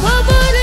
খবর